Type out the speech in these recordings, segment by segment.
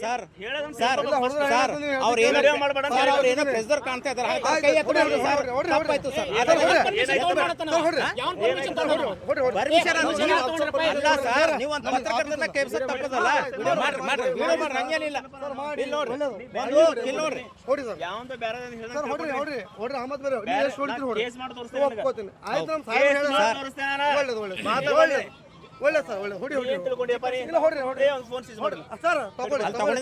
Sir sir ಅವ್ರು ಏನೋ ಮಾಡ್ಬೇಡ ಸರ್ ಅವ್ರು ಏನೋ. ಪ್ರೆಸರ್ ಕಾಣ್ತಾ ಇದ್ದಾರೆ ಕೈ ಎತ್ತಿ ಸರ್. ತಪ್ಪಾಯ್ತು ಸರ್. ಅಲ್ಲ ಸರ್ ನೀವು ಒಂದು ಪತ್ರಕರ್ತನ ಕೆಲ್ಸ ತಪ್ಪದಲ್ಲ ವಿಡಿಯೋ ಮಾಡ್ರಿ ಮಾಡ್ರಿ ವಿಡಿಯೋ ಮಾಡ್ರಿ ಹಂಗೇನಿಲ್ಲ ಇಲ್ಲಿ. ನೋಡ್ರಿ ಒಂದು ಇಲ್ಲಿ ನೋಡ್ರಿ. ಹೊಡಿ ಸರ್. ಯಾವಂತ ಬೇರೆ ಸರ್ ಹೊಡ್ರಿ ಹೊಡ್ರಿ ಹೊಡ್ರಿ ಅಹಮದ್ ಬೇರೆ ಎಷ್ಟು ಹೊಡಿತೀರಿ ಹೊಡ್ರಿ? ಆಯ್ತು ನಮ್ಮ ಸಾಹೇಬ್ ಹೇಳಿ. ಒಳ್ಳೇದು ಒಳ್ಳೇದು ಮಾತಾಡ್ ಒಳ್ಳೇದು ಸರ್ ಒಳ್ಳೆ ಹೊಡಿ ಹೊಡಿ? ಇಲ್ಲ ಹೊಡ್ರಿ. ಸರ್ ತಗೊಳ್ಳಿ ತಗೊಳ್ಳಿ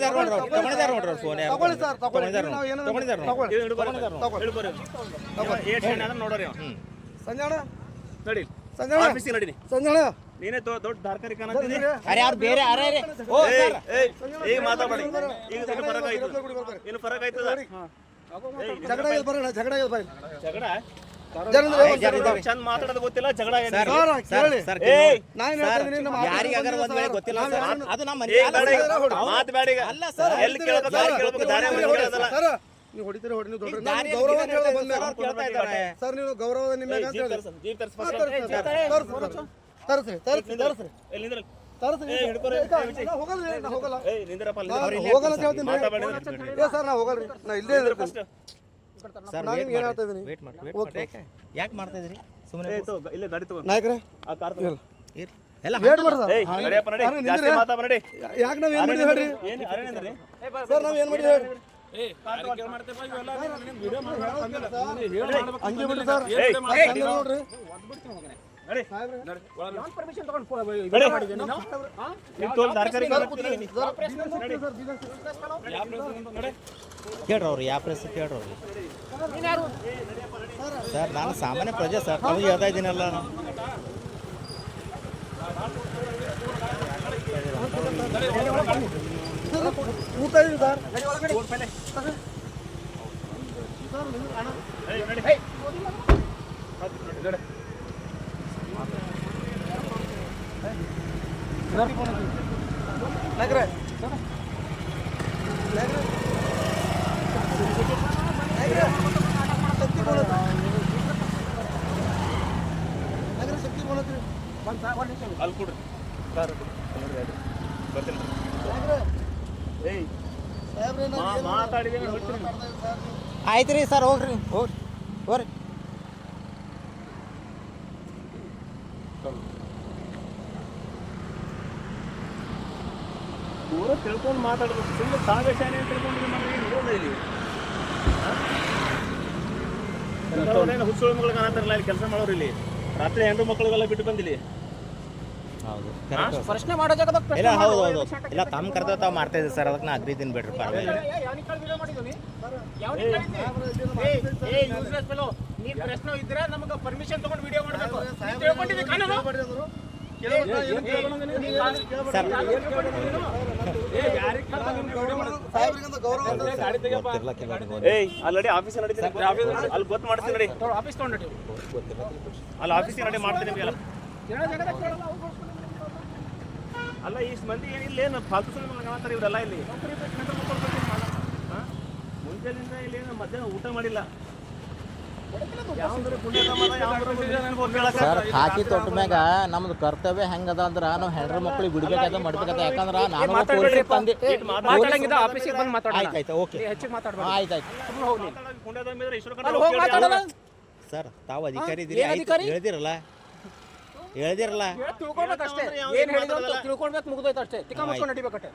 ಸರ್ ತಗೊಳ್ಳಿ ನಾವು ಏನೋ ನೋಡ್ರಿ. ತಗೊಳ್ಳಿ ಸಂಜಾಣ ನಡಿ ಸಂಜಾಣ ಆಫೀಸಿಗೆ ನಡೀನಿ ಸಂಜಾಣ ನೀನೇ ದೊಡ್ಡ ದಾರ್ಕಾರಿ ಕಾಣತ್ತೀನಿ ಅರೆ ಯಾರು ಬೇರೆ ಅರೆ ಅರೆ ಓ ಸರ್ ಏಯ್ ಈಗ ಮಾತಾಡಿ ಈಗ ಫರಕ್ ಆಯ್ತು ಏನು ಫರಕ್ ಆಯ್ತದ ಜಗಳ ಬರೋಣ ಜಗಳ ಬಾಯ್ ಜಗಳ ಚಂದ ಮಾತಾಡೋದು ಗೊತ್ತಿಲ್ಲ ಜಗಳ ಯಾರಿಗಾರ ಒಂದ್ ವೇಳೆ ಗೊತ್ತಿಲ್ಲ ಅದು ನಮ್ಮ ಮಾತ್ ಬೇಡ ಅಲ್ಲ ಸರ್, ಎಲ್ಲಿ ಕೇಳ್ಬೇಕು ದಾರಿ ಕೇಳ್ಬೇಕು ದಾರಿ ಕೇಳೋದಲ್ಲ. ಸರ್, ನೀವು ಹೊಡಿತೀರಿ ಹೊಡಿ ನೀವು ದೊಡ್ಡ ಈಗ ನಾನು ದಾರಿ ಗೌರವ. ಸರ್ ನೀವು ಗೌರವ ನಿಮ್ಮ ಹೋಗಲ್ಲ ಹೋಗಲ್ಲ ಹೋಗಲ್ಲ ಅಂತ ಹೇಳ್ತೀನಿ. ಮಾತಾಡ್ಬೇಡಿ. ರೀ. ಏ ಸರ್ ನಾ ಇಲ್ಲೇ ಇದ್ರೆ. ಸರ್ ನಾನು ಏನು ಹೇಳ್ತಾ ಇದೀನಿ? ವೇಟ್ ಮಾಡಿ ವೇಟ್ ಮಾಡಿ ಯಾಕೆ ಯಾಕೆ ಮಾಡ್ತಾ ಇದ್ರಿ? ಸುಮ್ಮನೆ ಇಲ್ಲೇ ಗಾಡಿ ತಗೋ. ನಾಯಕರೇ ಆ ಕಾರ್ ತಗೋ. ಎಲ್ಲ ವೇಟ್ ಮಾಡಿ ಸರ್ ಏಯ್ ನಡಿಯಪ್ಪ ನಡಿ. ಅರೆ, ಜಾಸ್ತಿ. ಮಾತಾಡ ನಡಿ ಯಾಕೆ ನಾವು ಏನು ಮಾಡಿದ್ವಿ ಹೇಳ್ರಿ? ಸರ್ ನಾವ್ ಏನ್ ಮಾಡಿದ್ವಿ ಹೇಳ್ರಿ? ಹಂಗೆ ಬಿಡ್ರಿ ಸರ್. ನೋಡ್ರಿ. ಸರ್. Sir, sir. ಕೇಳ್ರಿ ಅವ್ರು ಯಾವ ಪ್ರೆಸ್ ಕೇಳ್ರಿ ಸರ್ ನಾನು ಸಾಮಾನ್ಯ ಪ್ರಜೆ ಸರ್. ನಮಗೆ ಹೇಳ್ತಾ ಇದ್ದೀನಲ್ಲ ಸರ್, ಊಟ ಇದೆ ಸರ್. ಏಯ್, ನಡಿ. ನಾಯಕರೇ ನಾಯಕರೇ ನಾಯಕರೇ ಶಕ್ತಿ ಬೋಲತ್ರಿ ನಾಯಕರೇ ಶಕ್ತಿ ಬೋಲತ್ರಿ ಅಲ್ಲಿ ಕೊಡ್ರಿ ಅದು ಬರ್ತೀನಿ ಏಯ್ ಸರ್? ಆಯ್ತು ರೀ ಸರ್ ಹೋಗ್ರಿ. ಹೋಗ್ರಿ. ಹೋಗ್ರಿ. ಪೂರ ತಿಳ್ಕೊಂಡು ಮಾತಾಡಬೇಕು. ಸುಮ್ಮನೆ ತಾವೇ ಶಾನೆ ಅಂತ ತಿಳ್ಕೊಂಡ್ರೆ ನಮಗೆ ಏನು ಇಲ್ಲಿ. ಹುಚ್ಚುಳ ಮಕ್ಕಳಿಗೆ ಇಲ್ಲಿ ಕೆಲಸ ಮಾಡೋರು ಇಲ್ಲಿ. ರಾತ್ರಿ ಹೆಣ್ಣು ಮಕ್ಕಳಿಗೆಲ್ಲ ಬಿಟ್ಟು ಬಂದಿಲ್ಲಿ. ಹೌದು. ಪ್ರಶ್ನೆ ಮಾಡೋ ಜಾಗದಾಗ ಇಲ್ಲ ಹೌದು ಹೌದು. ಇಲ್ಲ ತಮ್ಮ ಕರ್ತವ್ಯ ತಾವು ಮಾಡ್ತಾ ಇದ್ದೀವಿ ಸರ್ ಅದಕ್ಕೆ ನಾ ಅಗ್ರಿದ್ದೀನಿ ಬಿಡ್ರಿ ಪರವಾಗಿಲ್ಲ. ಪ್ರಶ್ನೆ ಇದ್ರೆ ನಮಗೆ ಪರ್ಮಿಷನ್ ತಗೊಂಡು ವಿಡಿಯೋ ಮಾಡಬೇಕು. ಕಾನೂನು? ಸರ್ ಸಾಹೇಬ್ರಿಗಂತ ಗೌರವ ಅಂತ ಗೊತ್ತಿರ್ಲ ಕೆಲವ್ರಿಗೆ ಏಯ್ ಅಲ್ಲಿ ಆಫೀಸ್ ನಡೀತೀನಿ ಅಲ್ಲಿ ಗೊತ್ತು ಮಾಡ್ತೀನಿ ನಡಿ. ಆಫೀಸ್ ತಗೊಂಡಿ ಅಲ್ಲಿ ಆಫೀಸ್ ನಡಿ ಮಾಡ್ತೀನಿ ನಿಮಗೆಲ್ಲ ಅಲ್ಲ ಇಷ್ಟು ಮಂದಿ ಏನಿಲ್ಲ ಏನು ಫಾಲ್ತು ಸುಳ್ಳು ಇವರೆಲ್ಲ ಇಲ್ಲಿ? ಮುಂಚೆಲಿಂದ ಇಲ್ಲಿ ಏನು ಮಧ್ಯಾಹ್ನ ಊಟ ಮಾಡಿಲ್ಲ ಯಾವ್ದ್ರ ಪುಣ್ಯತಮ ಅದ, ಯಾವ್ದ್ರ ಪುಣ್ಯ ನನಗೆ ಗೊತ್ತಿಲ್ಲ ಸರ್ ಹಾಕಿ ತೊಟ್ಟ ಮ್ಯಾಗ ನಮ್ದು ಕರ್ತವ್ಯ ಹೆಂಗದ ಅಂದ್ರ ನಾವು ಹೆಣ್ರ ಮಕ್ಳಿಗೆ ಬಿಡ್ಬೇಕಾದ ಮಾಡ್ಬೇಕಾದ ಯಾಕಂದ್ರ ನಾನು ಪೊಲೀಸ್ ತಂದೆ ಓಕೆ. ಸರ್ ತಾವು ಅಧಿಕಾರಿ ಇದ್ದೀರಿ ಹೇಳಿದಿರಲ್ಲ? ಹೇಳ್ದಿರಲ್ಲ. ಏನ್ ಹೇಳಿದ್ರು ತಿಳ್ಕೊಳ್ಬೇಕು ಮುಗಿದೋಯ್ತು ಅಷ್ಟೇ. ತಿಕ್ಕ ಮುಚ್ಕೊಂಡು ನಡಿಬೇಕಷ್ಟೇ.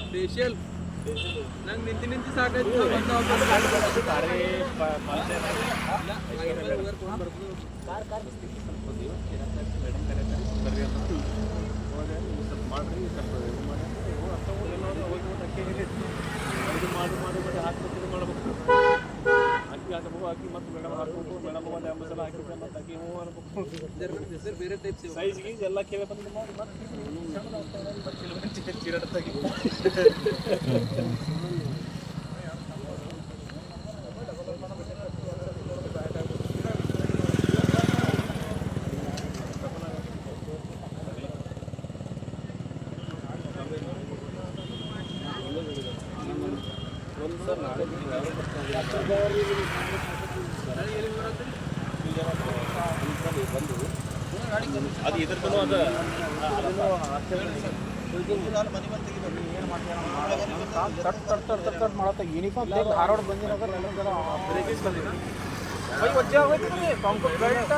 ಸ್ಪೆಷಲ್ ನಂಗೆ ನಿಂತು ನಿಂತು ಸಾಕಾಯ್ತು ಮಾಡ್ರಿ ಅಕ್ಕಿ ಮತ್ತು ಮೇಡಮ್ ಹಾಕ್ಬೇಕು ಮೇಡಮ್ ಒಂದು ಎಂಬತ್ತು ಸಲ ಹಾಕಿದ್ರೆ ಮತ್ತೆ ಹಾಕಿ ಹ್ಞೂ ಅನ್ಬೇಕು ಬೇರೆ ಟೈಪ್ ಸೈಜ್ ಗೀಜ್ ಎಲ್ಲ ಕೇಳಿ ಬಂದು ಮಾಡಿ ಮತ್ತೆ ಚಿರಟ ತೆಗಿ ಅದು ಇದ್ರದ್ದು ಅದು ಅದನ್ನು ತಟ್ ಕಟ್ ಕಟ್ ಕಟ್ ಮಾಡತ್ತ ಯೂನಿಫಾರ್ಮ್ ಧಾರವಾಡ ಬಂದಿರೋದು ಬೈ ವಜ್ಜೆ ಆಗೋಯ್ತು ಪಂಪ ಬೆಲ್ಟ್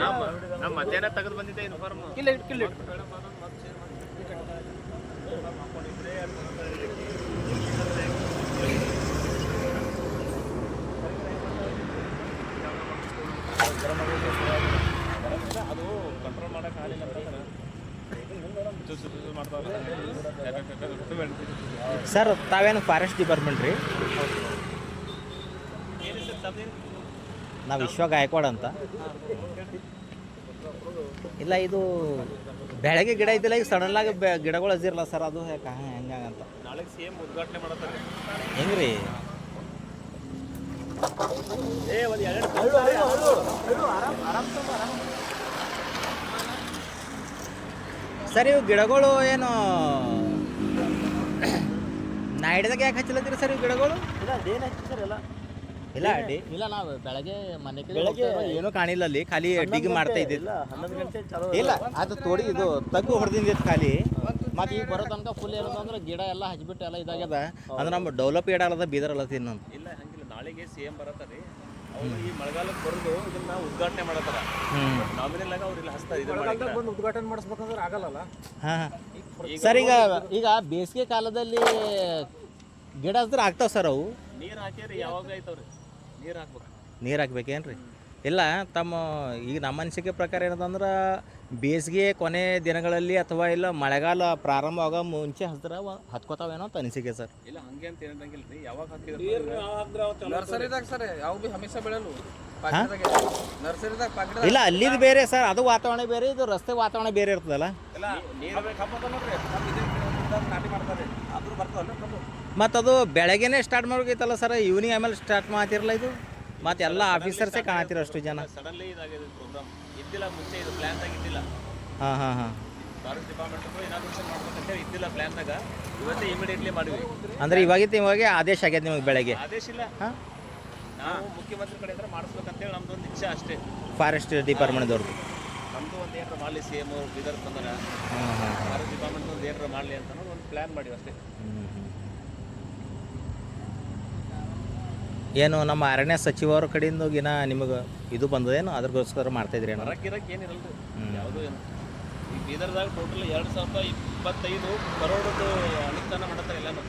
ನಮ್ಮ ನಮ್ಮ ಮಧ್ಯಾಹ್ನ ತೆಗೆದು ಬಂದಿದ್ದೆ ಯೂನಿಫಾರ್ಮ್ ಕಿಲ್ಲ ಇಟ್ ಕಿಲ್ಲ ಸರ್, ತಾವೇನು ಫಾರೆಸ್ಟ್ ಡಿಪಾರ್ಟ್ಮೆಂಟ್ ರೀ? ನಾವು ವಿಶ್ವ ಗಾಯಕ್ವಾಡ್ ಅಂತ. ಇಲ್ಲ, ಇದು ಬೆಳಗ್ಗೆ ಗಿಡ ಇದ್ದಿಲ್ಲ ಈಗ ಸಡನ್ ಆಗಿ ಗಿಡಗಳು ಹಸಿರಲ್ಲ ಸರ್, ಅದು ಹೆಂಗಂತ ನಾಳೆ ಉದ್ಘಾಟನೆ ಹೆಂಗ್ರಿ ಏ ಒಂದು ಎರಡು ಸರ್ ಇವು ಗಿಡಗಳು ಏನು ನಾಯ್ಡದಾಗ ಯಾಕೆ ಹಚ್ಚಲತ್ತೀರಿ ಸರ್ ಇವು ಗಿಡಗಳು? ಇಲ್ಲ ಅದೇನು ಹಚ್ಚಿ ಸರ್ ಎಲ್ಲ. ಇಲ್ಲ ಅಡ್ಡಿ. ಇಲ್ಲ ನಾವು ಬೆಳಗ್ಗೆ ಮನೆ ಬೆಳಗ್ಗೆ ಏನೂ ಕಾಣಿಲ್ಲ ಅಲ್ಲಿ ಖಾಲಿ ಡಿಗ್ ಮಾಡ್ತಾ ಇದ್ದಿಲ್ಲ ಇಲ್ಲ ಹನ್ನೊಂದು ಗಂಟೆ ಚಾಲೂ ಇಲ್ಲ ಅದು ತೋಡಿ ಇದು ತಗ್ಗು ಹೊಡೆದಿಂದಿತ್ತು ಖಾಲಿ. ಮತ್ತೆ ಈಗ ಬರೋ ತನಕ ಫುಲ್ ಏನಂದ್ರೆ ಗಿಡ ಎಲ್ಲ ಹಚ್ಚಿಬಿಟ್ಟು ಎಲ್ಲ ಇದಾಗ್ಯದ. ಅಂದ್ರೆ ನಮ್ಮ ಡೆವಲಪ್ ಏಡಲ್ಲದ ಬೀದರ್ ಅಲ್ಲ ತಿನ್ನಂತ ಇಲ್ಲ ಹಂಗಿಲ್ಲ ನಾಳೆಗೆ ಸಿ ಎಂ ಬರತ್ತಾರೆ ಅವ್ರು ಈ ಮಳೆಗಾಲಕ್ಕೆ ಬರೋದು ಇದನ್ನ ಉದ್ಘಾಟನೆ ಮಾಡತ್ತಾರ ನಾಮಿನಲ್ ಹಸ್ತ ಅವ್ರು ಇಲ್ಲಿ ಹಚ್ತಾರೆ ಇದು ಬಂದು ಉದ್ಘಾಟನೆ ಮಾಡಿಸ್ಬೇಕಂದ್ರೆ ಆಗಲ್ಲ ಹಾಂ ಸರ್ ಈಗ ಈಗ ಬೇಸಿಗೆ ಕಾಲದಲ್ಲಿ ಗಿಡ ಹಚ್ಚಿದ್ರೆ ಆಗ್ತಾವ ಸರ್ ಅವು. ನೀರು ಹಾಕಿರಿ ಯಾವಾಗ ಆಯ್ತವ್ರಿ? ನೀರು ಹಾಕ್ಬೇಕು. ನೀರು ಹಾಕ್ಬೇಕೇನ್ರಿ? ಇಲ್ಲ ತಮ್ಮ ಈಗ ನಮ್ಮ ಅನಿಸಿಕೆ ಪ್ರಕಾರ ಏನದಂದ್ರೆ ಬೇಸಿಗೆ ಕೊನೆ ದಿನಗಳಲ್ಲಿ ಅಥವಾ ಇಲ್ಲ ಮಳೆಗಾಲ ಪ್ರಾರಂಭ ಆಗೋ ಮುಂಚೆ ಹಸಿದ್ರೆ ಹತ್ಕೋತಾವೇನೋ ಅಂತ ಅನಿಸಿಕೆ ಸರ್. ಇಲ್ಲ ಹಂಗೆ ಅಂತ ಏನಂಗಿಲ್ಲ ರೀ. ಯಾವಾಗ ಹಾಕಿದ್ರೆ ನರ್ಸರಿದಾಗ ಸರ್ ಯಾವ ಭೀ ಹಮೇಶ ಬೆಳೆಯಲು ನರ್ಸರಿದಾಗ ಪಾಕಿಟ ಇಲ್ಲ ಅಲ್ಲಿದು ಬೇರೆ ಸರ್. ಅದು ವಾತಾವರಣ ಬೇರೆ ಇದು ರಸ್ತೆ ವಾತಾವರಣ ಬೇರೆ ಇರ್ತದಲ್ಲ. ಇಲ್ಲ ನೀರು ನಾಟಿ ಮಾಡ್ತಾರೆ. ಆದ್ರೂ ಬರ್ತಾವಲ್ಲ ಮತ್ತು ಅದು ಬೆಳಗ್ಗೆನೇ ಸ್ಟಾರ್ಟ್ ಮಾಡ್ಬೇಕೈತಲ್ಲ ಸರ್. ಈವ್ನಿಂಗ್ ಆಮೇಲೆ ಸ್ಟಾರ್ಟ್ ಮಾಡ್ತಿರಲ್ಲ ಇದು? ಮತ್ತೆ ಎಲ್ಲ ಆಫೀಸರ್ಸೇ ಕಾಣತಿರ ಅಷ್ಟು ಜನ. ಸಡನ್ಲಿ ಇದಾಗಿದೆ ಪ್ರೋಗ್ರಾಮ್ ಇದ್ದಿಲ್ಲ ಮುಂಚೆ ಇದು ಪ್ಲಾನ್ ಇದ್ದಿಲ್ಲ. ಹಾಂ ಹಾಂ ಹಾಂ. ಫಾರೆಸ್ಟ್ ಡಿಪಾರ್ಟ್ಮೆಂಟ್ ಇನಾಗ್ರೇಷನ್ ಮಾಡ್ಬೇಕಂತ ಹೇಳಿ ಇದ್ದಿಲ್ಲ ಪ್ಲಾನ್ದಾಗ ಇವತ್ತೇ ಇಮಿಡಿಯೇಟ್ಲಿ ಮಾಡಿವಿ. ಅಂದರೆ ಇವಾಗಿತ್ತು ಇವಾಗೆ ಆದೇಶ ಆಗ್ಯದ ನಿಮಗೆ ಬೆಳಗ್ಗೆ? ಆದೇಶ ಇಲ್ಲ. ಹಾಂ. ನಾವು ಮುಖ್ಯಮಂತ್ರಿ ಕಡೆಯಿಂದ ಮಾಡಿಸ್ಬೇಕಂತೇಳಿ ನಮ್ದು ಒಂದು ಇಚ್ಛೆ ಅಷ್ಟೇ. ಫಾರೆಸ್ಟ್ ಡಿಪಾರ್ಟ್ಮೆಂಟ್ದವ್ರದ್ದು ನಮ್ದು ಒಂದು ಏನಾರ ಮಾಡಲಿ ಸಿ ಎಂ ಬೀದರ್ ತಂದನ ಹಾಂ ಹಾಂ ಫಾರೆಸ್ಟ್ ಡಿಪಾರ್ಟ್ಮೆಂಟ್ ಒಂದು ಏನಾರ ಮಾಡಲಿ ಅಂತ ಅನ್ನೋದು ಒಂದು ಪ್ಲಾನ್ ಮಾಡಿವಿ ಅಷ್ಟೇ. ಏನು ನಮ್ಮ ಅರಣ್ಯ ಸಚಿವರ ಕಡೆಯಿಂದ ಗಿನ ನಿಮಗೆ ಇದು ಬಂದದೇನು? ಅದ್ರಗೋಸ್ಕರ ಮಾಡ್ತಾಯಿದ್ರಿ ಏನೋ? ಇರಕ್ಕೆ ಏನಿರಲ್ರಿ ಯಾವುದೂ ಏನು. ಈ ಬೀದರ್ದಾಗ ಟೋಟಲ್ ಎರಡು ಸಾವಿರದ ಇಪ್ಪತ್ತೈದು ಕರೋಡದ್ದು ಅನುಷ್ಠಾನ ಮಾಡತ್ತಾರೆ ಎಲ್ಲಾನು.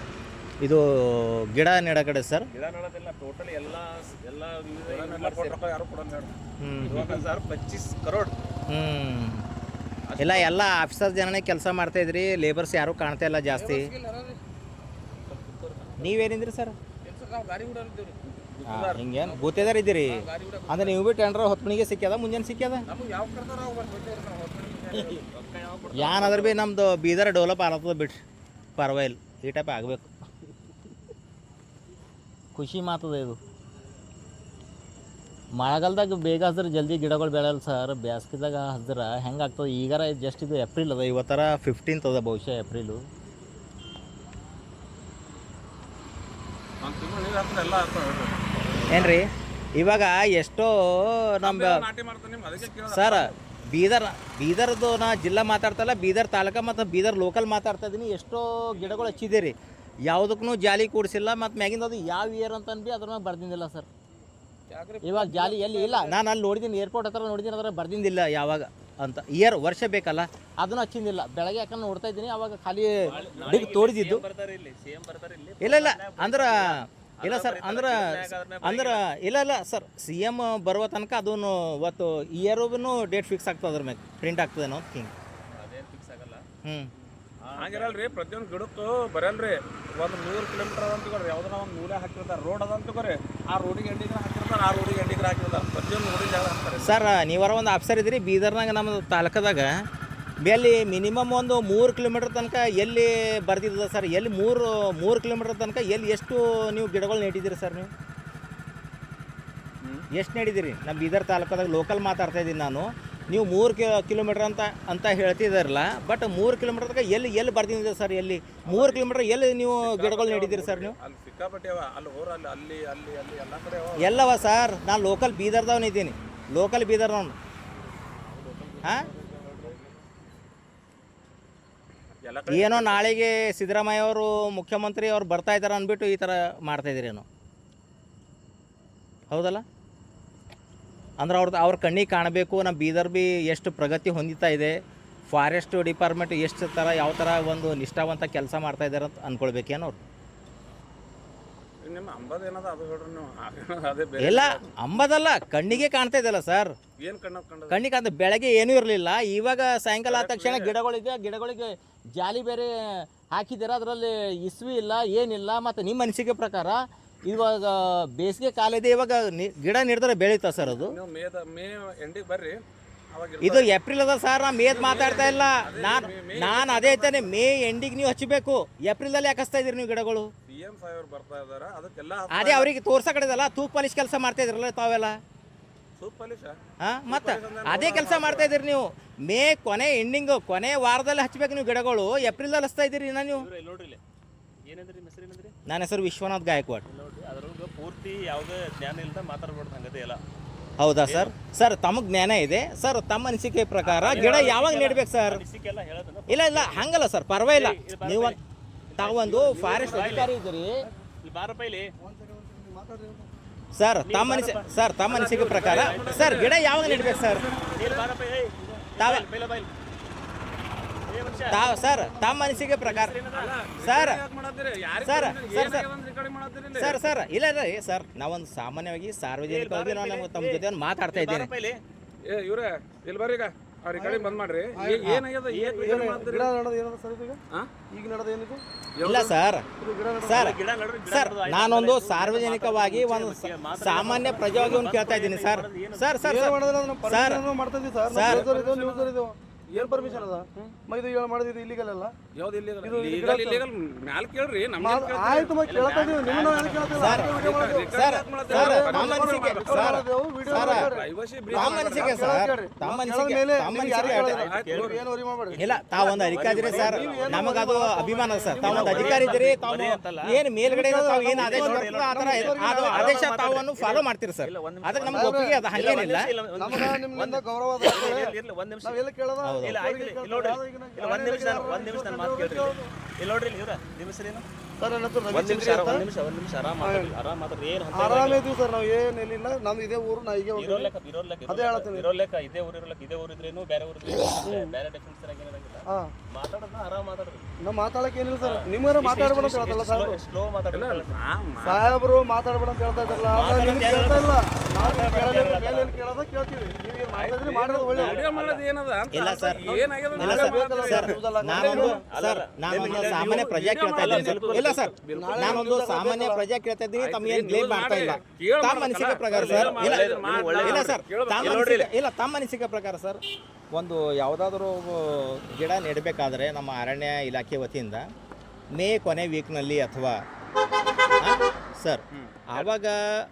ಇದು ಗಿಡ ನೆಡ ಕಡೆ ಸರ್? ಗಿಡ ನೋಡೋದಿಲ್ಲ ಟೋಟಲ್ ಎಲ್ಲ ಎಲ್ಲ ಯಾರು ಹಜಾರ್ ಪಚ್ಚೀಸ್ ಕರೋಡ್. ಹ್ಞೂ ಇಲ್ಲ ಎಲ್ಲ ಆಫೀಸರ್ ಜನನೇ ಕೆಲಸ ಮಾಡ್ತಾಯಿದ್ರಿ ಲೇಬರ್ಸ್ ಯಾರೂ ಕಾಣ್ತಾ ಇಲ್ಲ ಜಾಸ್ತಿ. ನೀವೇನಿದ್ರಿ ಸರ್? ನಾವು ಗಾಡಿ ಹುಡಾರಿದ್ದೇವ್ರಿ ಹಾಂ, ಹಿಂಗೇನು? ಬೂತೇದಾರ ಇದ್ದೀರಿ? ಅಂದ್ರೆ ನೀವು ಭೀ ಟೆಂಡ್ರ ಹೊತ್ಮಣಿಗೆ ಸಿಕ್ಕ್ಯದ, ಮುಂಜಾನೆ ಸಿಕ್ಕ್ಯದ? ಹೊತ್ಮನೆ ಭೀ ನಮ್ದು ಬೀದರ್ ಡೆವಲಪ್ ಆಗತ್ತದ ಬಿಡ್ರಿ. ಪರವಾಗಿಲ್ಲ ಈ ಟೈಪ್ ಆಗಬೇಕು. ಖುಷಿ ಮಾತದ ಇದು. ಮಳೆಗಾಲದಾಗ ಬೇಗ ಹಸಿದ್ರೆ ಜಲ್ದಿ ಗಿಡಗಳು ಬೆಳೆಯಲ್ಲ ಸರ್ ಬೇಸಿಗೆದಾಗ ಹಸಿದ್ರೆ ಹೆಂಗೆ ಆಗ್ತದೆ? ಈಗಾರ ಜಸ್ಟ್ ಇದು ಏಪ್ರಿಲ್ ಅದ, ಇವತ್ತರ ಫಿಫ್ಟೀನ್ತ್ ಅದ ಬಹುಶಃ ಏಪ್ರಿಲು ಎಲ್ಲ ಏನ್ರಿ? ಇವಾಗ ಎಷ್ಟೋ ನಮ್ಮ ಸರ್ ಬೀದರ್ ಬೀದರ್ದು ನಾ ಜಿಲ್ಲಾ ಮಾತಾಡ್ತಲ್ಲ ಬೀದರ್ ತಾಲೂಕ ಮತ್ತು ಬೀದರ್ ಲೋಕಲ್ ಮಾತಾಡ್ತಾ ಇದ್ದೀನಿ ಎಷ್ಟೋ ಗಿಡಗಳು ಹಚ್ಚಿದ್ದೀರಿ. ಯಾವುದಕ್ಕೂ ಜಾಲಿ ಕೂಡಿಸಿಲ್ಲ ಮತ್ತು ಮ್ಯಾಗಿಂದ ಅದು ಯಾವ ಇಯರ್ ಅಂತ ಬಿ ಅದ್ರ ಮ್ಯಾಗ ಬರ್ದಿಂದಿಲ್ಲ ಸರ್. ಇವಾಗ ಜಾಲಿ ಎಲ್ಲಿ ಇಲ್ಲ ನಾನು ಅಲ್ಲಿ ನೋಡಿದ್ದೀನಿ ಏರ್ಪೋರ್ಟ್ ಹತ್ರ ನೋಡಿದ್ದೀನಿ ಅದ್ರ ಬರ್ದಿಂದಿಲ್ಲ ಯಾವಾಗ ಅಂತ. ಇಯರ್ ವರ್ಷ ಬೇಕಲ್ಲ ಅದನ್ನು ಹಚ್ಚಿಂದಿಲ್ಲ. ಬೆಳಗ್ಗೆ ಯಾಕಂದ್ರೆ ನೋಡ್ತಾ ಇದ್ದೀನಿ ಅವಾಗ ಖಾಲಿ ತೋಡಿದಿದ್ದು ಇಲ್ಲ ಇಲ್ಲ ಅಂದ್ರೆ ಇಲ್ಲ ಸರ್ ಅಂದ್ರೆ ಅಂದ್ರೆ ಇಲ್ಲ ಇಲ್ಲ ಸರ್ ಸಿ ಎಂ ಬರುವ ತನಕ ಅದನ್ನು ಇವತ್ತು ಇಯರ್ಗೂ ಡೇಟ್ ಫಿಕ್ಸ್ ಆಗ್ತದೆ ಅದ್ರ ಮ್ಯಾಗ ಪ್ರಿಂಟ್ ಆಗ್ತದೆ ಅನ್ನೋದು ಹಿಂಗೆ ಹ್ಞೂ ಹಂಗಿರಲ್ರಿ ಪ್ರತಿಯೊಂದು ಗಿಡಕ್ಕೂ ಬರಲ್ರಿ ಒಂದು ನೂರು ಕಿಲೋಮೀಟರ್ ಅಂತ ತಗೋರಿ ಯಾವ್ದಾರ ಒಂದು ಮೂಲೆ ಹಾಕಿರ್ತಾರೆ ರೋಡ್ ಅದ ಅಂತ ತಗೋರಿ ಆ ರೋಡಿಗೆ ಎಂಡಿಗ್ರ ಹಾಕಿರ್ತಾರೆ ಆ ರೋಡಿಗೆ ಎಂಡಿಗ್ರ ಹಾಕಿರ್ತಾರೆ ಪ್ರತಿಯೊಂದು ರೋಡಿಗೆ ಜಾಗ ಹಾಕ್ತಾರೆ ಸರ್ ನೀವರ ಒಂದು ಆಫೀಸರ್ ಇದ್ರಿ ಬೀದರ್ನಾಗ ನಮ್ಮ ತಾಲೂಕದಾಗ ಎಲ್ಲಿ ಮಿನಿಮಮ್ ಒಂದು ಮೂರು ಕಿಲೋಮೀಟ್ರ್ ತನಕ ಎಲ್ಲಿ ಬರ್ದಿದ್ದದ ಸರ್? ಎಲ್ಲಿ ಮೂರು ಮೂರು ಕಿಲೋಮೀಟ್ರ್ ತನಕ ಎಲ್ಲಿ ಎಷ್ಟು ನೀವು ಗಿಡಗಳು ನೆಟ್ಟಿದ್ದೀರಿ ಸರ್ ನೀವು? ಎಷ್ಟು ನೆಡಿದ್ದೀರಿ ನಮ್ಮ ಬೀದರ್ ತಾಲೂಕದಾಗ ಲೋಕಲ್ ಮಾತಾಡ್ತಾ ಇದ್ದೀನಿ ನಾನು. ನೀವು ಮೂರು ಕಿಲೋಮೀಟ್ರ್ ಅಂತ ಅಂತ ಹೇಳ್ತಿದ್ದಾರಲ್ಲ ಬಟ್ ಮೂರು ಕಿಲೋಮೀಟ್ರ್ ತನಕ ಎಲ್ಲಿ ಎಲ್ಲಿ ಬರ್ದಿದೆ ಸರ್ ಎಲ್ಲಿ? ಮೂರು ಕಿಲೋಮೀಟ್ರ್ ಎಲ್ಲಿ ನೀವು ಗಿಡಗಳು ನೆಡಿದ್ದೀರಿ ಸರ್ ನೀವು? ಎಲ್ಲವ ಸರ್? ನಾನು ಲೋಕಲ್ ಬೀದರ್ದವನಿದ್ದೀನಿ. ಲೋಕಲ್ ಬೀದರ್ದವನು. ಹಾಂ ಎಲ್ಲ ಕಡೆ ಏನೋ ನಾಳೆಗೆ ಸಿದ್ದರಾಮಯ್ಯ ಅವರು ಮುಖ್ಯಮಂತ್ರಿ ಅವ್ರು ಬರ್ತಾ ಇದ್ದಾರೆ ಅಂದ್ಬಿಟ್ಟು ಈ ಥರ ಮಾಡ್ತಾ ಇದ್ದೀರೇನೋ ಹೌದಲ್ಲ? ಅಂದ್ರೆ ಅವ್ರದ್ದು ಅವ್ರ ಕಣ್ಣಿಗೆ ಕಾಣಬೇಕು ನಮ್ಮ ಬೀದರ್ ಬಿ ಎಷ್ಟು ಪ್ರಗತಿ ಹೊಂದಿತಾ ಇದೆ ಫಾರೆಸ್ಟ್ ಡಿಪಾರ್ಟ್ಮೆಂಟ್ ಎಷ್ಟು ಥರ ಯಾವ ಥರ ಒಂದು ನಿಷ್ಠಾವಂತ ಕೆಲಸ ಮಾಡ್ತಾ ಇದ್ದಾರೆ ಅಂತ ಅಂದ್ಕೊಳ್ಬೇಕೇನೋ ಅವ್ರು. ನಿಮ್ಮ ಅಂಬದ ಏನದ ಅದು ಹೇಳ್ರಿ ನೀವು? ಅದೇನೋ ಅದೇ ಬೇರೆ ಇಲ್ಲ ಅಂಬದಲ್ಲ ಕಣ್ಣಿಗೆ ಕಾಣ್ತಾ ಇದೆಯಲ್ಲ ಸರ್? ಏನು ಕಣ್ಣ ಕಂಡದ ಕಣ್ಣಿಗೆ ಕಾಣ್ತಾ ಬೆಳಗ್ಗೆ ಏನೂ ಇರಲಿಲ್ಲ. ಇವಾಗ ಸಾಯಂಕಾಲ ಆದ ತಕ್ಷಣ ಗಿಡಗಳಿಗೆ ಗಿಡಗಳಿಗೆ ಜಾಲಿ ಬೇರೆ ಹಾಕಿದ್ದೀರ. ಅದರಲ್ಲಿ ಇಸ್ವಿ ಇಲ್ಲ ಏನಿಲ್ಲ. ಮತ್ತು ನಿಮ್ಮ ಅನಿಸಿಕೆ ಪ್ರಕಾರ ಇವಾಗ ಬೇಸಿಗೆ ಕಾಲ ಇದೆ. ಇವಾಗ ನಿ- ಗಿಡ ನೀಡಿದ್ರೆ ಬೆಳೀತಾ ಸರ್ ಅದು? ನೀವು ಮೇದ ಮೇ ಎಂಡಿಗೆ ಬರ್ರಿ. ಅವಾಗ ಇದು ಏಪ್ರಿಲ್ ಅದ ಸರ್. ನಾ ಮೇದ್ ಮಾತಾಡ್ತಾ ಇಲ್ಲ. ನಾನು ನಾನು ಅದೇ ಐತಾನೆ ಮೇ ಎಂಡಿಗೆ ನೀವು ಹಚ್ಚಬೇಕು ಏಪ್ರಿಲ್ ಅಲ್ಲಿ ಹಚ್ತಾ ಇದೀರಿ ನೀವು ಗಿಡಗಳು. ಎಂ ಸಾಹೇಬ್ರು ಬರ್ತಾ ಇದಾರ ಅದಕ್ಕೆಲ್ಲ ಅದೇ ಅವ್ರಿಗೆ ತೋರ್ಸಕಡಿದಲ್ಲ ತೂಕ್ ಪಾಲಿಶ್ ಕೆಲಸ ಮಾಡ್ತಾ ಇದ್ರಲ್ಲ ತಾವೆಲ್ಲ? ಸೂಪ್ ಪಾಲಿಶ? ಹಾಂ ಮತ್ತೆ ಅದೇ ಕೆಲಸ ಮಾಡ್ತಾ ಇದ್ದೀರಿ ನೀವು. ಮೇ ಕೊನೆ ಎಂಡಿಂಗ್ ಕೊನೆ ವಾರದಲ್ಲಿ ಹಚ್ಬೇಕು ನೀವು ಗಿಡಗಳು. ಏಪ್ರಿಲಲ್ಲಿ ಹಚ್ತಾ ಇದ್ದೀರಿ ನೀವು? ನೋಡ್ರಿ ಇಲ್ಲಿ? ಏನಂದ್ರಿ ನಿಮ್ಮ ಹೆಸರು ಏನಂದ್ರಿ? ನನ್ನ ಹೆಸರು ವಿಶ್ವನಾಥ್ ಗಾಯಕ್ವಾಡ್. ನೋಡ್ರಿ? ಅದ್ರೊಳಗೆ ಪೂರ್ತಿ ಯಾವುದೇ ಜ್ಞಾನ ಇಲ್ಲದ ಮಾತಾಡ್ಬಾರ್ದು ಇಲ್ಲ ಹೌದಾ ಸರ್? ಸರ್ ತಮಗೆ ಜ್ಞಾನ ಇದೆ. ಸರ್ ತಮ್ಮ ಅನಿಸಿಕೆ ಪ್ರಕಾರ ಗಿಡ ಯಾವಾಗ ನೀಡ್ಬೇಕು ಸರ್? ಹೇಳೋದನ್ನ ಇಲ್ಲ ಇಲ್ಲ ಹಂಗಲ್ಲ ಸರ್ ಪರವಾಗಿಲ್ಲ. ನೀವು ತಾವೊಂದು ಫಾರೆಸ್ಟ್ ಅಧಿಕಾರಿ ಇದ್ದೀರಿ. ಸರ್ ತಮ್ಮ ಅನಿಸಿ ಸರ್ ತಮ್ಮ ಅನಿಸಿಕೆ ಪ್ರಕಾರ ಸರ್ ಗಿಡ ಯಾವಾಗ ನೆಡ್ಬೇಕು ಸರ್ ತಾವ ತಾವ್ ಸರ್ ತಮ್ಮ ಅನಿಸಿಕೆ ಪ್ರಕಾರ sir sir, sir, sir. Sir sir ಇಲ್ಲ? ಇಲ್ಲ ರೀ ಸರ್ ನಾವೊಂದು ಸಾಮಾನ್ಯವಾಗಿ ಸಾರ್ವಜನಿಕವಾಗಿ ನಾವು ನಮ್ಮ ತಮ್ಮ ಜೊತೆ ಒಂದು ಮಾತಾಡ್ತಾ ಇದ್ದೇನೆ. ಇವ್ರೆ ಇಲ್ಲಿ ಬರ್ರಿ ಈಗ. ಅವ್ರ ಕಡೆ ಬಂದ್ ಮಾಡ್ರಿ. ಏನಾಗ್ಯದ ಈಗ? ಹಾ? ಈಗ ನಡೆದ ಏನಿದು? ಇಲ್ಲ ಸರ್. Sir sir. ನಾನೊಂದು ಸಾರ್ವಜನಿಕವಾಗಿ ಒಂದು ಸಾಮಾನ್ಯ ಪ್ರಜೆಯಾಗಿ ಒಂದು ಕೇಳ್ತಾ ಇದ್ದೀನಿ sir. Sir sir sir. Sir sir sir. ಏನ್ ಪರ್ಮಿಷನ್ ಅದ? ಮ ಇದು ಹೇಳಿ ಮಾಡಿದ್ದು ಇಲ್ಲಿಗಲ್ ಅಲ್ಲ? ಯಾವ್ದು ಇಲ್ಲಿಗಲ್ ಇದು ಲೀಗಲ್ ಇಲ್ಲಿಗಲ್ ಮ್ಯಾಲ್ ಕೇಳ್ರಿ ನಮ್ಮ ಆಯ್ತು ಮತ್ತೆ ಕೇಳ್ತಾ ಇದೀವಿ ನಿಮ್ಮನ್ನ sir sir sir sir video sir privacy sir ಏನು ವರಿ ಮಾಡಬೇಡಿ ಇಲ್ಲ ತಾವೊಂದು ಅಧಿಕಾರಿ ಇದ್ರಿ ಸರ್ ನಮಗದು ಅಭಿಮಾನ ಸರ್ ತಾವೊಂದು ಅಧಿಕಾರಿ ಇದ್ರಿ ತಾವು ಏನು ಮೇಲ್ಗಡೆ ತಾವು ಏನು ಆದೇಶ ಬರ್ತದೆ ಆ ಥರ ಅದು ಆದೇಶ ತಾವನ್ನು ಫಾಲೋ ಮಾಡ್ತೀರಿ ಸರ್. ಅದಕ್ಕೆ ನಮ್ಗೆ ಒಪ್ಪಿಗೆ ಅದ ಹಂಗೇನಿಲ್ಲ. ನಮಗ ನಿಮ್ಮಿಂದ ಗೌರವ ಅದ ಒಂದ್ ನಿಮಿಷ ನಾವ್ ಎಲ್ಲಿ ಕೇಳೋದ ಇಲ್ಲ ಆಯ್ತು ಇಲ್ಲಿ ಇಲ್ಲಿ ನೋಡ್ರಿ. ಇಲ್ಲ ಒಂದ್ ನಿಮಿಷ ನಾನು ಒಂದು ನಿಮಿಷ ನನ್ನ ಮಾತು ಕೇಳ್ರಿ ಇಲ್ಲಿ. ಇಲ್ಲಿ ನೋಡ್ರಿ ಇಲ್ಲಿ ಇವ್ರ ನಿಮ್ಮ ಹೆಸರೇನು ಸರ್ ನನ್ನ ಹೆಸರು ಒಂದ್ ನಿಮಿಷ ಒಂದ್ ನಿಮಿಷ ಒಂದ್ ನಿಮಿಷ ಆರಾಮ ಆರಾಮ್ ಏನು ಸರ್ ನಾವು ಏನು ಎಲ್ಲಿಲ್ಲ ನಮ್ದು ಇದೇ ಊರು ನಾ ಈಗ ಇರೋ ಲೆಕ್ಕ ಇರೋ ಲೆಕ್ಕ ಅದೇ ಹೇಳ್ತೀನಿ. ಇರೋ ಲೆಕ್ಕ ಇದೇ ಊರು ಇರೋ ಲೆಕ್ಕ ಇದೇ ಊರು ಇದ್ರೇನು ಬೇರೆ ಊರು ಇದ್ರೇನು ಬೇರೆ ಡಿಫ್ರೆನ್ಸ್ ಏನಿರಂಗಿಲ್ಲ ಹಾ. ಮಾತಾಡೋದನ್ನ ಆರಾಮ್ ಮಾತಾಡ್ರಿ. ನಾವು ಮಾತಾಡಕ್ ಏನಿಲ್ಲ ಸರ್. ಮಾತಾಡ್ಬೇಡ ಅಂತ ಹೇಳ್ತಲ್ಲ ಸರ್ ಸ್ಲೋ ಮಾತಾಡ್ರಿ ಸಾಹೇಬರು ಮಾತಾಡ್ಬೇಡ ಅಂತ ಹೇಳ್ತಾ ಇದ್ರಲ್ಲ ಕೇಳ್ತಾ ಇಲ್ಲ. ನಾವು ಕೇಳೋದ ಕೇಳ್ತೀವಿ. ನೀವು ಏನ್ ಒಳ್ಳೆ ವಿಡಿಯೋ ಮಾಡೋದು ಏನದ ಅಂತ ಇಲ್ಲ ಸರ್. ಇಲ್ಲ ಸರ್. ಸರ್ ನಾನೊಂದು ಸರ್ ನಾನೊಂದು ಸಾಮಾನ್ಯ ಪ್ರಜಾ ಕೇಳ್ತಾ ಇದ್ದೀನಿ. ಸರ್ ಇಲ್ಲ ಸರ್ ನಾನೊಂದು ಸಾಮಾನ್ಯ ಪ್ರಜಾ ಕೇಳ್ತಾ ಇದ್ದೀನಿ. ತಮ್ಮ ಏನು ಬ್ಲೇಮ್ ಮಾಡ್ತಾ ಇಲ್ಲ. ತಮ್ಮ ಅನಿಸಿಕೆ ಪ್ರಕಾರ ಸರ್. ಇಲ್ಲ ಇಲ್ಲ ಸರ್. ತಮ್ಮ ಅನಿಸಿಕೆ ಇಲ್ಲ ತಮ್ಮ ಅನಿಸಿಕೆ ಪ್ರಕಾರ ಸರ್ ಒಂದು ಯಾವುದಾದ್ರೂ ಗಿಡ ನೆಡಬೇಕಾದ್ರೆ ನಮ್ಮ ಅರಣ್ಯ ಇಲಾಖೆ ವತಿಯಿಂದ ಮೇ ಕೊನೆ ವೀಕ್ನಲ್ಲಿ ಅಥವಾ ಸರ್ ಆವಾಗ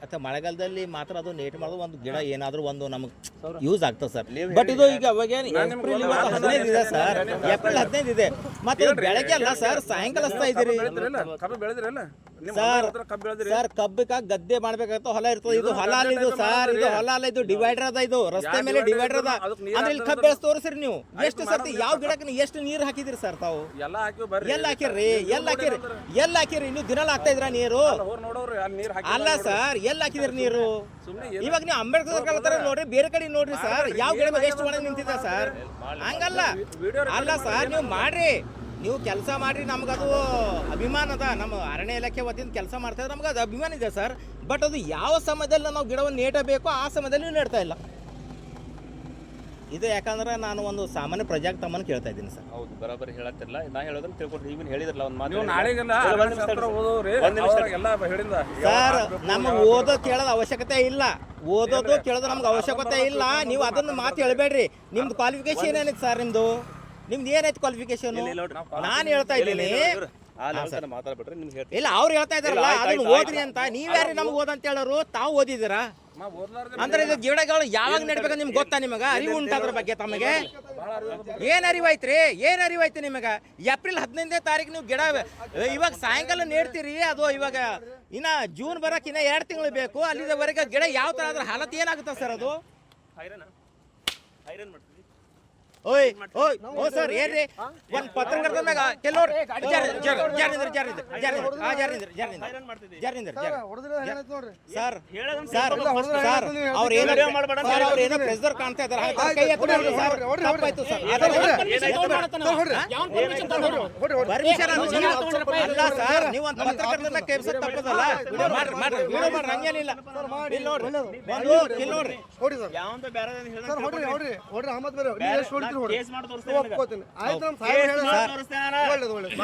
ಅಥವಾ ಮಳೆಗಾಲದಲ್ಲಿ ಮಾತ್ರ ಅದು ನೇಟ್ ಮಾಡೋದು ಒಂದು ಗಿಡ ಏನಾದರೂ ಒಂದು ನಮಗೆ ಯೂಸ್ ಆಗ್ತದೆ ಸರ್. ಬಟ್ ಇದು ಈಗ ಅವಾಗೇನು ಏಪ್ರಿಲ್ ಹದಿನೈದು ಇದೆ ಸರ್. ಏಪ್ರಿಲ್ ಹದಿನೈದು ಇದೆ. ಮತ್ತೆ ಇದು ಬೆಳಗ್ಗೆ ಅಲ್ಲ ಸರ್ ಸಾಯಂಕಾಲ ಹಚ್ತಾ ಇದ್ದೀರಿ. ಸರ್ ಸರ್ ಕಬ್ಬಿಕ ಗದ್ದೆ ಮಾಡ್ಬೇಕಾಗ್ತದೆ ಹೊಲ ಇರ್ತದೆ. ಇದು ಹೊಲ ಅಲ್ಲ ಇದು ಸರ್ ಇದು ಹೊಲ ಅಲ್ಲ ಇದು ಡಿವೈಡರ್ ಅದ ಇದು. ರಸ್ತೆ ಮೇಲೆ ಡಿವೈಡರ್ ಅದ. ಅಂದ್ರೆ ಇಲ್ಲಿ ಕಬ್ಬೆ ಬೆಳೆಸ್ ತೋರಿಸ್ರಿ ನೀವು? ಎಷ್ಟು ಸರ್ತಿ ಯಾವ ಗಿಡಕ್ಕೆ ಎಷ್ಟು ನೀರು ಹಾಕಿದಿರಿ ಸರ್ ತಾವು? ಎಲ್ಲ ಹಾಕಿ ಎಲ್ಲ ಎಲ್ಲಿ ಎಲ್ಲ ಹಾಕಿರಿ ಎಲ್ಲ ಹಾಕಿರಿ ನೀವು ದಿನ ಹಾಕ್ತಾ ಇದ್ರ ನೀರು? ಅಲ್ಲಿ ಸರ್ ಎಲ್ಲಿ ಹಾಕಿದಿರಿ ನೀರು? ಇವಾಗ ನೀವು ಅಂಬೇಡ್ಕರ್ ಕಳ್ತಾರ ನೋಡ್ರಿ ಬೇರೆ ಕಡೆ ನೋಡ್ರಿ ಸರ್ ಯಾವ ಗಿಡ ಎಷ್ಟು ಮಳೆ ನಿಂತಿದೆ ಸರ್? ಹಂಗಲ್ಲ. ಅಲ್ಲ ಸರ್ ನೀವು ಮಾಡ್ರಿ. ನೀವು ಕೆಲಸ ಮಾಡ್ರಿ ನಮ್ಗದು ಅಭಿಮಾನ ಅದ. ನಮ್ಮ ಅರಣ್ಯ ಇಲಾಖೆ ವತಿಯಿಂದ ಕೆಲಸ ಮಾಡ್ತಾ ಇದ್ದಾರೆ ನಮ್ಗೆ ಅದು ಅಭಿಮಾನ ಇದೆ ಸರ್. ಬಟ್ ಅದು ಯಾವ ಸಮಯದಲ್ಲಿ ನಾವು ಗಿಡವನ್ನು ನೇಟಬೇಕೋ ಆ ಸಮಯದಲ್ಲಿ ನೀವು ನೆಡ್ತಾ ಇಲ್ಲ. ಇದು ಯಾಕಂದ್ರೆ ನಾನು ಒಂದು ಸಾಮಾನ್ಯ ಪ್ರಜಾಕ್ ತಮ್ಮನ್ನು ಕೇಳ್ತಾ ಇದ್ದೀನಿ ಸರ್. ಹೌದು ಬರಾಬರಿ ಹೇಳತ್ತಿರಲ್ಲ ನಾ ಹೇಳೋದನ್ನ ತಿಳ್ಕೊಡ್ರಿ ಈಗ ಹೇಳಿದ್ರಲ್ಲ ಒಂದು ಮಾತು ನೀವು. ನಾಳೆಗೆಲ್ಲ ಒಂದ್ ನಿಮಿಷ ತಡ್ರಿ. ಎಲ್ಲ ಹೇಳಿಂದ ಸರ್ ನಮಗೆ ಓದೋ ಕೇಳೋದ ಅವಶ್ಯಕತೆ ಇಲ್ಲ. ಓದೋದು ಕೇಳೋದು ನಮ್ಗೆ ಅವಶ್ಯಕತೆ ಇಲ್ಲ. ನೀವು ಅದನ್ನ ಮಾತು ಹೇಳ್ಬೇಡ್ರಿ. ನಿಮ್ದು ಕ್ವಾಲಿಫಿಕೇಶನ್ ಏನೈತೆ ಸರ್ ನಿಮ್ದು? ನಿಮ್ದು ಏನೈತೆ ಕ್ವಾಲಿಫಿಕೇಶನ್ ಇಲ್ಲ, ಇಲ್ಲ, ನೋಡ್ರಿ. ನಾನು ಹೇಳ್ತಾ ಇಲ್ಲ, ಇಲ್ಲ, ಇದ್ದೀನಿ ಇವ್ರು ಆ level ತನಕ ಮಾತಾಡ್ಬಿಟ್ರೆ ನಿಮ್ಗೆ ಹೇಳ್ತೀನಿ. ಇಲ್ಲ ಅವ್ರು ಹೇಳ್ತಾ ಇದಾರಲ್ಲ ಆಯ್ತು, ಅದನ್ನ ಆಯ್ತು, ಓದ್ರಿ ಅಂತ. ನೀವ್ಯಾರು ನಮ್ಗೆ ಓದಂತ ಹೇಳೋರು ತಾವು ಓದಿದ್ದೀರಾ? ಅಂದ್ರೆ ಇದು ಗಿಡಗಳು ಯಾವಾಗ ನೆಡ್ಬೇಕು ನಿಮ್ಗೆ ಗೊತ್ತಾ ನಿಮಗ ಅರಿವು ಉಂಟು ಅದ್ರ ಬಗ್ಗೆ ತಮಗೆ? ಏನ್ ಅರಿವಾಯ್ತ್ರಿ? ಏನ್ ಅರಿವಾಯ್ತು ನಿಮಗ? ಏಪ್ರಿಲ್ ಹದಿನೈದನೇ ತಾರೀಕು ನೀವು ಗಿಡ ಇವಾಗ ಸಾಯಂಕಾಲ ನೆಡ್ತೀರಿ? ಅದು ಇವಾಗ ಇನ್ನ ಜೂನ್ ಬರಕ್ ಇನ್ನ ಎರಡು ತಿಂಗಳು ಬೇಕು. ಅಲ್ಲಿವರೆಗೆ ಗಿಡ ಯಾವ ತರ ಅದ್ರ ಹಾಲತ್ ಏನಾಗುತ್ತೆ ಸರ್ ಅದು? ಐರನ್ ಐರನ್ ಮಾಡ್ತೀವಿ. ಓಯ್ ಓಯ್ ಓ ಸರ್ ಏನ್ರಿ? ಒಂದ್ ಪತ್ರಕರ್ತ ಮ್ಯಾಗ ಕೆಲವ್ರು ಜಾರಿಂದ್ರ ಜಾರಿಂದ್ರ ಜಾರಿಂದ್ರ ಆ ಜಾರಿಂದ್ರ ಜಾರಿಂದ್ರ ಜಾರಿಂದ್ರ ನೋಡ್ರಿ. ಸರ್ ಸರ್ ಅವ್ರು ಏನೋ ಸರ್ ಅವ್ರು ಏನೋ ಪ್ರೆಸರ್ ಕಾಣ್ತಾ ಇದಾರೆ ಕೈ ಎತ್ತಿ ಸರ್. ತಪ್ಪಾಯ್ತು ಸರ್. ಪರ್ಮಿಷನ್ ಅಲ್ಲ ಸರ್ ನೀವು ಒಂದು ಪತ್ರಕರ್ತನ ಕೈಬಿಸೋದು ತಪ್ಪದಲ್ಲ ಮಾಡ್ರಿ ಮಾಡ್ರಿ ವಿಡಿಯೋ ಮಾಡ್ರಿ ಹಂಗೇನಿಲ್ಲ. ಇಲ್ಲಿ ನೋಡ್ರಿ ಒಂದು ಇಲ್ಲಿ ನೋಡ್ರಿ. ಯಾವಂತ ಬೇರೆ ಸರ್ ಹೊಡ್ರಿ ಹೊಡ್ರಿ ಹೊಡ್ರಿ ಅಹಮದ್ ಬೇರೆ ಒಪ್ಕೋತೀನಿ. ಆಯ್ತು ನಮ್ಮ ಸಾಹೇಬ್. ಒಳ್ಳೇದು ಒಳ್ಳೇದು.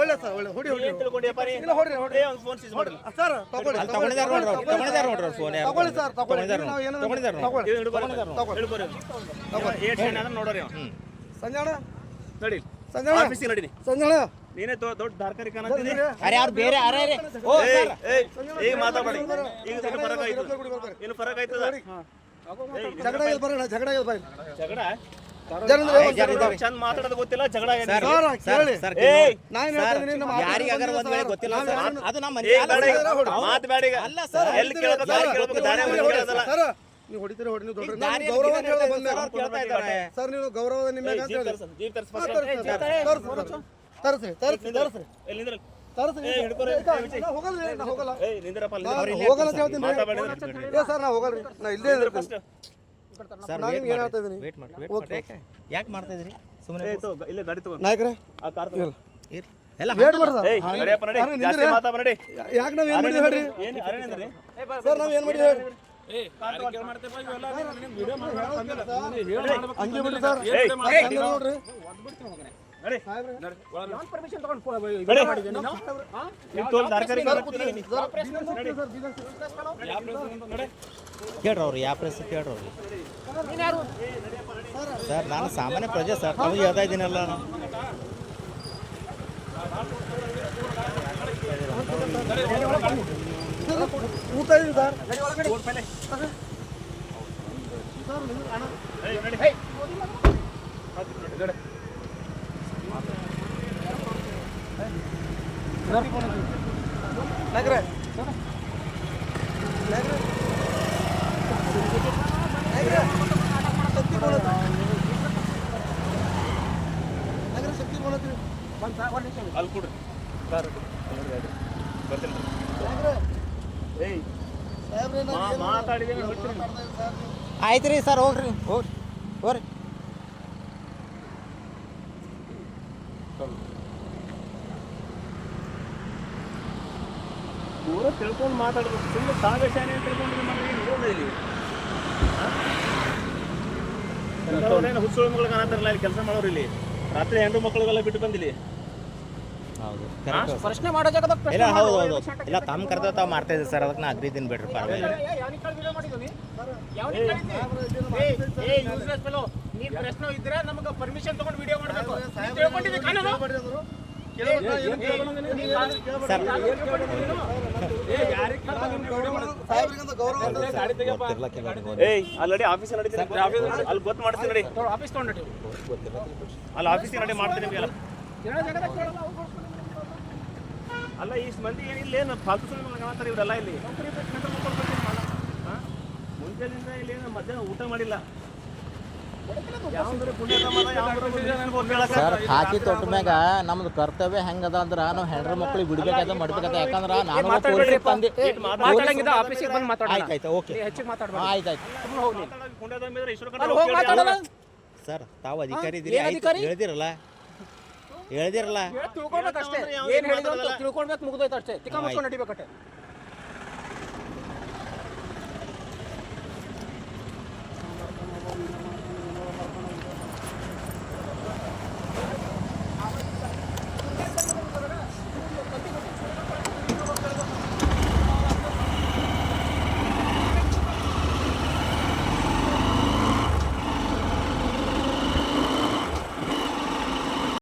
ಒಳ್ಳೇದು. ಸರ್ ಒಳ್ಳೆ. ಹೊಡಿ ಹೊಡಿ? ಇಲ್ಲ ಸರ್ ತಗೊಳ್ಳಿ ತಗೊಳ್ಳಿ. ಸರ್. ತಗೊಳ್ಳಿ ನಾವು ಏನೋ ತಗೊಳ್ಳಿ. ತಗೊಳ್ಳಿ. ನೋಡೋರಿ. ಸಂಜಾಣ? ನಡಿ. ಸಂಜಾಣ? ಆಫೀಸಿಗೆ ನಡಿ ಸಂಜಾಣ? ನೀನೇ ದೊಡ್ಡ ದಾರ್ಕಾರಿ ಕಾಣತ್ತೀನಿ ಅರೆ ಅವ್ರು ಬೇರೆ? ಅರೆ ಓ ಸರ್. ಈಗ ಮಾತಾಡಿ ಈಗ ಫರಕ್ ಆಯ್ತು ಇನ್ನು ಫರಕ್ ಆಯ್ತದ? ಜಗಳ ಇದೆ ಬರೋಣ ಜಗಳ ಇದೆ ಬರೀ ಜಗಳ? ಚಂದ ಮಾತಾಡೋದು ಗೊತ್ತಿಲ್ಲ ಜಗಳ ಏಯ್, ನಾನು ನಮ್ಮ ಒಂದ್ ವೇಳೆ ಗೊತ್ತಿಲ್ಲ ಅದು ನಮ್ಮ ಅಲ್ಲ ಸರ್. ಮಾತ್ ಬೇಡ ಅಲ್ಲ ಸರ್ ಎಲ್ಲಿ ಕೇಳಬೇಕು ಕೇಳ್ಬೇಕು ದಾರಿ ಕೇಳೋದಲ್ಲ. ನೀವು ಹೊಡಿತೀರಿ ಹೊಡಿ ನೀವು ದೊಡ್ಡ ನಾನು ಗೌರವ ಅಂತ ಸರ್ ಬಂದೆ ನೀವು ಗೌರವದ ನಿಮ್ಮ ಯಾಕೆ ಮಾಡ್ತಾ ಇದ್ರಿ? ಸುಮ್ಮನೆ ಇಲ್ಲೇ ಗಾಡಿ ತಗೋ. ನಾಯಕರೇ? ಆ ಕಾರ್ ತಗೋ. ಎಲ್ಲ ವೇಟ್. ಮಾತಾಡ್ಬೇಡಿ. ಯಾಕೆ ನಾವ್ ಏನ್ ಮಾಡಿದ್ವಿ ಹೇಳ್ರಿ? ಏನ್ ಅರೆ ನಿಂದ್ರಿ? ಸರ್ ನಾವು ಏನು ಮಾಡಿದ್ವಿ ಹೇಳ್ರಿ? ಹಂಗೆ ಬಿಡ್ರಿ ಸರ್. ನೋಡ್ರಿ. ನೀವ್. ಕೇಳ್ರಿ ಅವ್ರು ಯಾವ ಪ್ರೆಸ್ ಕೇಳ್ರಿ ಅವ್ರು? ಸರ್ ನಾನು ಸಾಮಾನ್ಯ ಪ್ರಜೆ ಸರ್ ನಮಗೆ ಹೇಳ್ತಾ ಇದ್ದೀನಲ್ಲ ಊಟ ಇದೆ ಸರ್ ನಾಯಕರೇ ನಾಯಕರೇ ನಾಯಕರೇ ಶಕ್ತಿ ಬೋಲತ್ರಿ ನಾಯಕರೇ ಶಕ್ತಿ ಬೋಲತ್ರಿ ಅಲ್ಲಿ ಕೊಡ್ರಿ. ಕಾರ್ ಬರ್ತೀನಿ. ಏಯ್, ಸಾಹೇಬ್ರೆ ನಾನು ಮಾ- ಏನು ಮಾತಾಡಿದ್ದೀನಿ ಬಿಡ್ತೀನಿ. ಮಾಡ್ತಾ ಇದ್ದೀನಿ ಸರ್ ನೀವು ಆಯ್ತು ರೀ ಸರ್ ಹೋಗ್ರಿ ಹೋಗ್ರಿ ಹೋಗ್ರಿ ತಿಳ್ಕೊಂಡು ಮಾತಾಡ್ಬೇಕು ಸುಮ್ಮನೆ ಸಾಗಶಾನೆ ತಿಳ್ಕೊಂಡ್ರೆ ತಿಳ್ಕೊಂಡು ಏನು ಇರೋಲ್ಲ ಇಲ್ಲಿ ಹುಚ್ಚುಳ ಮಗಳು ಕಾಣತ್ತಾರಲ್ಲ ಇಲ್ಲಿ ಕೆಲಸ ಮಾಡೋರು ಇಲ್ಲಿ. ರಾತ್ರಿ ಹೆಣ್ಣು ಮಕ್ಕಳಿಗೆಲ್ಲ ಬಿಟ್ಟು ಬಂದಿಲ್ಲಿ ಹೌದು ಪ್ರಶ್ನೆ ಮಾಡೋ ಜಾಗದಾಗ ಇಲ್ಲ ಹೌದು ಹೌದು. ಇಲ್ಲ ತಮ್ಮ ಕರ್ತವ್ಯ ತಾವು ಮಾಡ್ತಾ ಇದ್ದೀವಿ ಸರ್ ಅದಕ್ಕೆ ನಾ ಅಗ್ರಿ ಇದ್ದೀನಿ ಬಿಡ್ರಿ ಪರವಾಗಿಲ್ಲ. ಪ್ರಶ್ನೆ ಇದ್ರೆ ನಮಗೆ ಪರ್ಮಿಷನ್ ತಗೊಂಡು ವಿಡಿಯೋ ಮಾಡಬೇಕು. ಕಾನೂನು ಸರ್ ಸಾಹೇಬ್ರಿಗಂತ ಗೌರವ ಅಂತ ಗಾಡಿ ತೆಗಿಯಪ್ಪ. ಏಯ್ ಅಲ್ಲಿ ಆಫೀಸ್ ನಡೀತೀನಿ. ಅಲ್ಲಿ ಗೊತ್ತು ಮಾಡ್ತೀನಿ ನಡಿ. ಆಫೀಸ್ ತೊಗೊಂಡಿ ಅಲ್ಲಿ ಆಫೀಸ್ ನಡಿ ಮಾಡ್ತೀನಿ ನಿಮಗೆ ಅಲ್ಲ ಇಷ್ಟು ಮಂದಿ ಏನಿಲ್ಲ ಏನು ಫಾಲ್ತು ಸುಮ್ಮನೆ ಇವರೆಲ್ಲ ಇಲ್ಲಿ? ಮುಂಜಾನಿಂದ ಇಲ್ಲಿ ಏನು ಮಧ್ಯಾಹ್ನ ಊಟ ಮಾಡಿಲ್ಲ ಯಾವ್ದಾರು ಪುಣ್ಯಕರ್ಮ ಅದ, ಯಾವ್ದಾರು ಪುಣ್ಯಕರ್ಮ ಹೇಳಕ್ಕ? ಸರ್ ಖಾಕಿ ತೊಟ್ಟ ಮ್ಯಾಗ ನಮ್ದು ಕರ್ತವ್ಯ ಹೆಂಗದ ಅಂದ್ರ ನಾವು ಹೆಣ್ರ ಮಕ್ಳಿಗೆ ಬಿಡ್ಬೇಕಾದ ಮಾಡ್ಬೇಕಾದ ಯಾಕಂದ್ರ ನಾನು ಪೊಲೀಸ್ ತಂದೆ. ಓಕೆ. ಸರ್ ತಾವು ಅಧಿಕಾರಿ ಇದ್ದೀರಿ ಹೇಳಿದಿರಲ್ಲ? ಹೇಳ್ದಿರಲ್ಲ? ತಿಳ್ಕೊಳ್ಬೇಕು ಅಷ್ಟೇ ಏನ್ ಹೇಳಿದ್ರು ಮುಗ್ದೋಯ್ತು ಅಷ್ಟೇ ತಿಕ್ಕ ಮುಚ್ಕೊಂಡು